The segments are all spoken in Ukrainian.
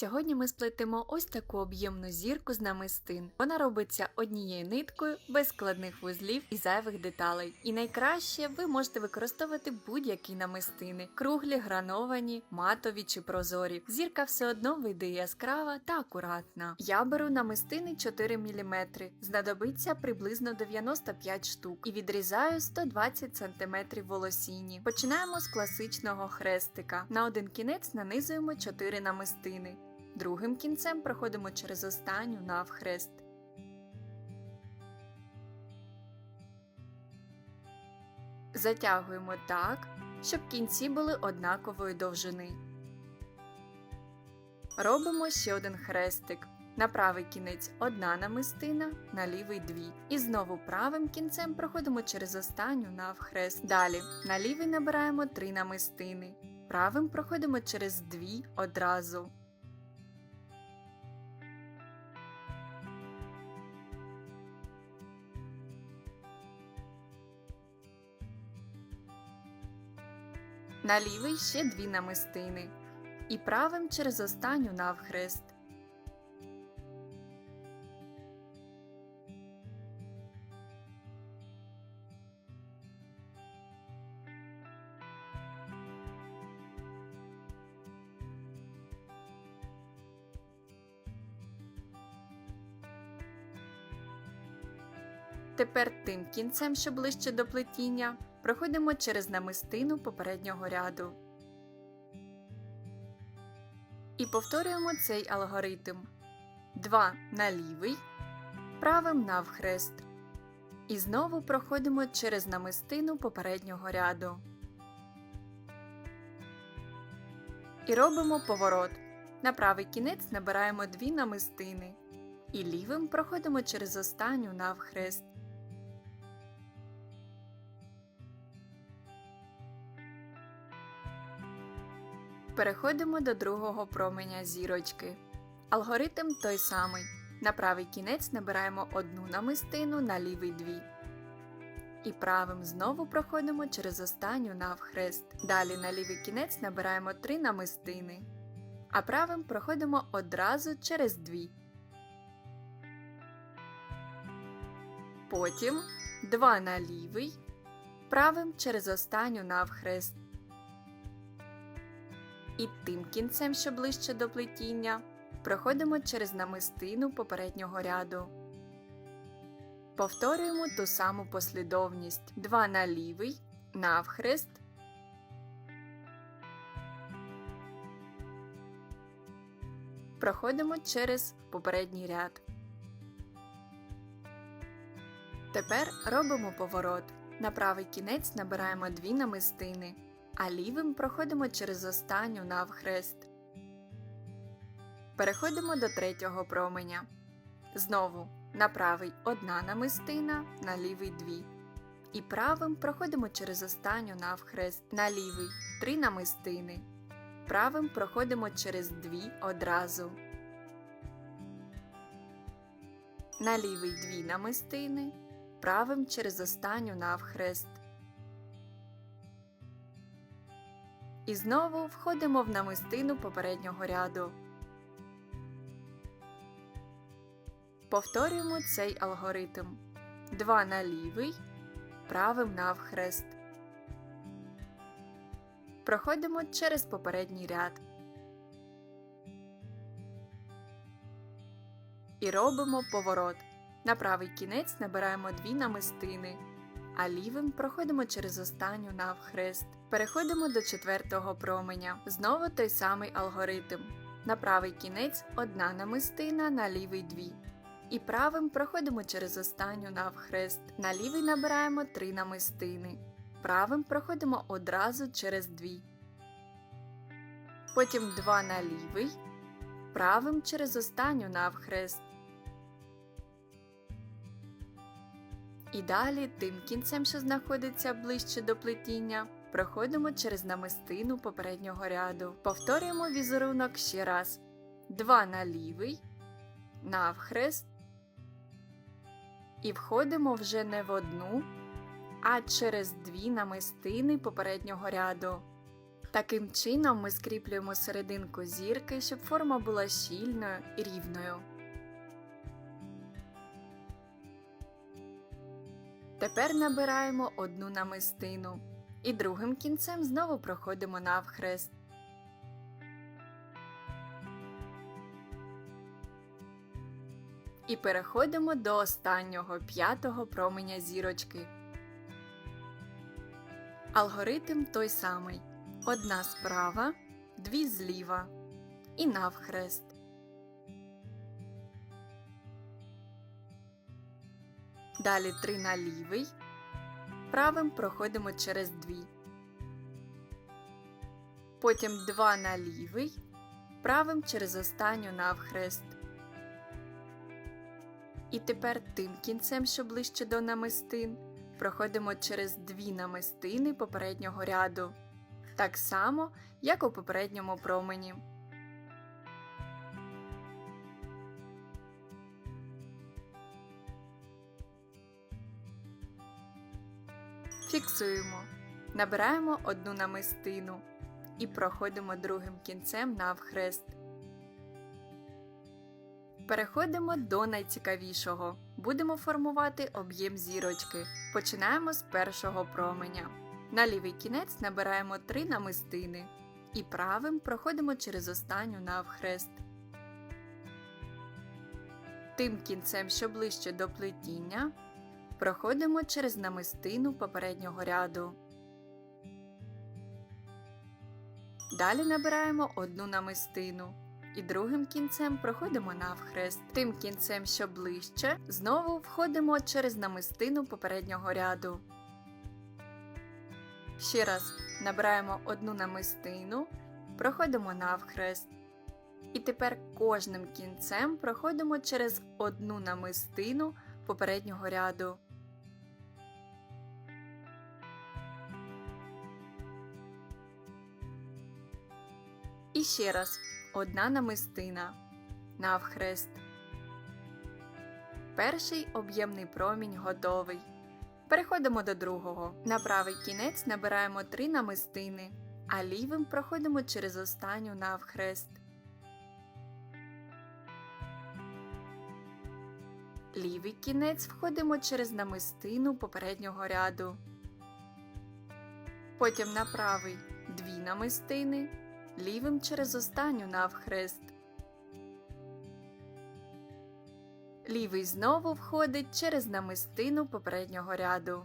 Сьогодні ми сплетемо ось таку об'ємну зірку з намистин. Вона робиться однією ниткою, без складних вузлів і зайвих деталей. І найкраще ви можете використовувати будь-які намистини: круглі, грановані, матові чи прозорі. Зірка все одно вийде яскрава та акуратна. Я беру намистини 4 мм, знадобиться приблизно 95 штук і відрізаю 120 см волосіні. Починаємо з класичного хрестика. На один кінець нанизуємо 4 намистини. Другим кінцем проходимо через останню навхрест. Затягуємо так, щоб кінці були однакової довжини. Робимо ще один хрестик. На правий кінець одна намистина, на лівий дві. І знову правим кінцем проходимо через останню навхрест. Далі на лівий набираємо три намистини. Правим проходимо через дві одразу. На лівий ще дві намистини. І правим через останню навхрест. Тепер тим кінцем, що ближче до плетіння, проходимо через намистину попереднього ряду. І повторюємо цей алгоритм. 2 на лівий, правим навхрест. І знову проходимо через намистину попереднього ряду. І робимо поворот. На правий кінець набираємо дві намистини. І лівим проходимо через останню навхрест. Переходимо до другого променя зірочки. Алгоритм той самий. На правий кінець набираємо одну намистину, на лівий дві. І правим знову проходимо через останню навхрест. Далі на лівий кінець набираємо три намистини. А правим проходимо одразу через дві. Потім два на лівий, правим через останню навхрест. І тим кінцем, що ближче до плетіння, проходимо через намистину попереднього ряду. Повторюємо ту саму послідовність 2 на лівий, навхрест. Проходимо через попередній ряд. Тепер робимо поворот. На правий кінець набираємо дві намистини а лівим проходимо через останню навхрест. Переходимо до третього променя. Знову на правий одна намистина, на лівий дві. І правим проходимо через останню навхрест, на лівий три намистини. Правим проходимо через дві одразу. На лівий дві намистини, правим через останню навхрест. І знову входимо в намистину попереднього ряду. Повторюємо цей алгоритм. 2 на лівий, правим навхрест. Проходимо через попередній ряд. І робимо поворот. На правий кінець набираємо дві намистини а лівим проходимо через останню навхрест. Переходимо до четвертого променя. Знову той самий алгоритм. На правий кінець одна намистина, на лівий дві. І правим проходимо через останню навхрест. На лівий набираємо три намистини. Правим проходимо одразу через дві. Потім два на лівий. Правим через останню навхрест. І далі тим кінцем, що знаходиться ближче до плетіння, проходимо через намистину попереднього ряду. Повторюємо візерунок ще раз. Два на лівий, навхрест. І входимо вже не в одну, а через дві намистини попереднього ряду. Таким чином ми скріплюємо серединку зірки, щоб форма була щільною і рівною. Тепер набираємо одну намистину і другим кінцем знову проходимо навхрест. І переходимо до останнього п'ятого променя зірочки. Алгоритм той самий. Одна справа, дві зліва і навхрест. Далі три на лівий. Правим проходимо через дві. Потім два на лівий. Правим через останню навхрест. І тепер тим кінцем, що ближче до намистин, проходимо через дві намистини попереднього ряду, так само, як у попередньому промені. Фіксуємо. Набираємо одну намистину і проходимо другим кінцем навхрест. Переходимо до найцікавішого. Будемо формувати об'єм зірочки. Починаємо з першого променя. На лівий кінець набираємо 3 намистини і правим проходимо через останню навхрест. Тим кінцем, що ближче до плетіння, проходимо через намистину попереднього ряду. Далі набираємо одну намистину і другим кінцем проходимо навхрест. Тим кінцем, що ближче, знову входимо через намистину попереднього ряду. Ще раз набираємо одну намистину, проходимо навхрест. І тепер кожним кінцем проходимо через одну намистину попереднього ряду. І ще раз одна намистина навхрест. Перший об'ємний промінь готовий. Переходимо до другого. На правий кінець набираємо три намистини, а лівим проходимо через останню навхрест. Лівий кінець входимо через намистину попереднього ряду. Потім на правий дві намистини, лівим через останню навхрест. Лівий знову входить через намистину попереднього ряду.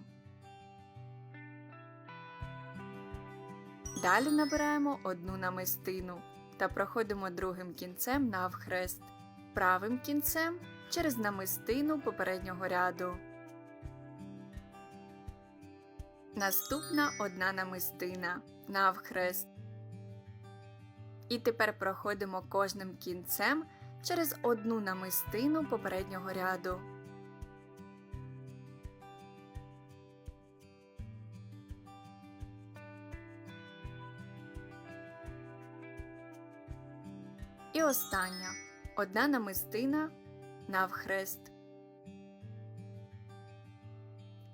Далі набираємо одну намистину та проходимо другим кінцем навхрест, правим кінцем через намистину попереднього ряду. Наступна одна намистина навхрест. І тепер проходимо кожним кінцем через одну намистину попереднього ряду. І остання одна намистина навхрест.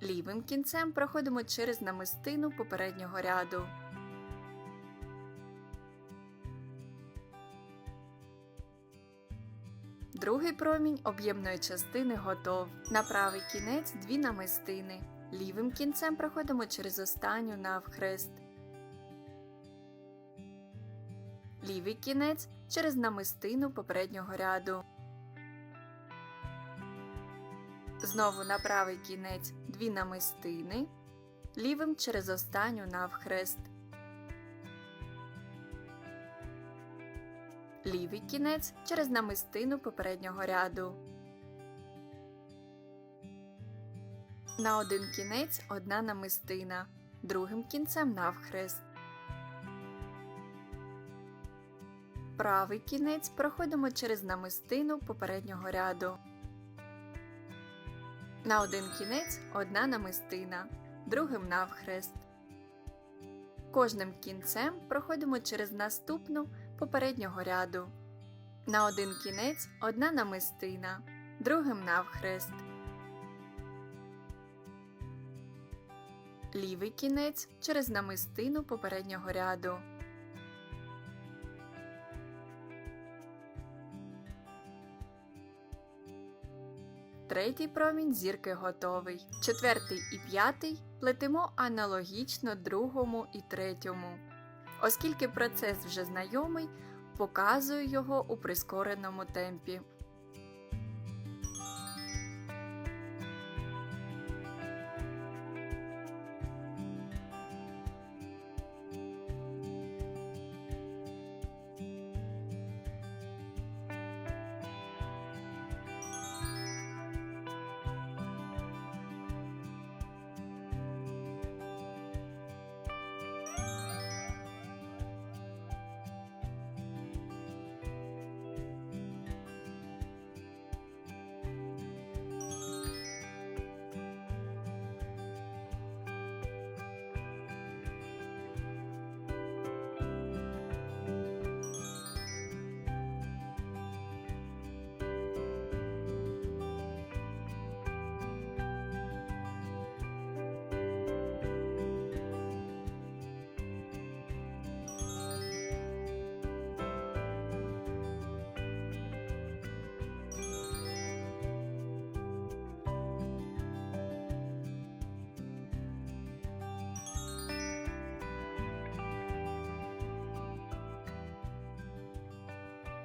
Лівим кінцем проходимо через намистину попереднього ряду. Другий промінь об'ємної частини готов. На правий кінець дві намистини. Лівим кінцем проходимо через останню навхрест. Лівий кінець через намистину попереднього ряду. Знову на правий кінець дві намистини. Лівим через останню навхрест. Лівий кінець через намистину попереднього ряду. На один кінець одна намистина, другим кінцем навхрест. Правий кінець проходимо через намистину попереднього ряду. На один кінець одна намистина, другим навхрест. Кожним кінцем проходимо через наступну попереднього ряду. На один кінець одна намистина, другим навхрест. Лівий кінець через намистину попереднього ряду. Третій промінь зірки готовий. Четвертий і п'ятий плетемо аналогічно другому і третьому. Оскільки процес вже знайомий, показую його у прискореному темпі.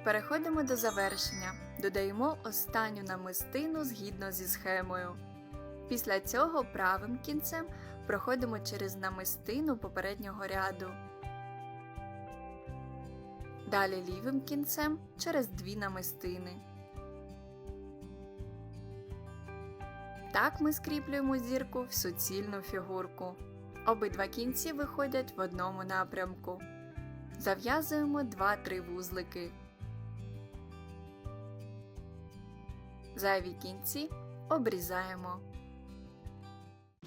Переходимо до завершення. Додаємо останню намистину згідно зі схемою. Після цього правим кінцем проходимо через намистину попереднього ряду. Далі лівим кінцем через дві намистини. Так ми скріплюємо зірку в суцільну фігурку. Обидва кінці виходять в одному напрямку. Зав'язуємо 2-3 вузлики. Зайві кінці обрізаємо.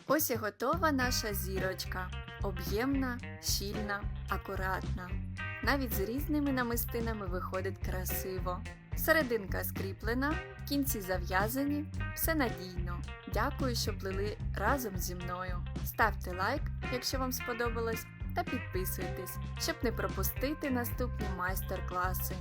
Ось і готова наша зірочка. Об'ємна, щільна, акуратна. Навіть з різними намистинами виходить красиво. Серединка скріплена, кінці зав'язані, все надійно. Дякую, що плели разом зі мною. Ставте лайк, якщо вам сподобалось, та підписуйтесь, щоб не пропустити наступні майстер-класи.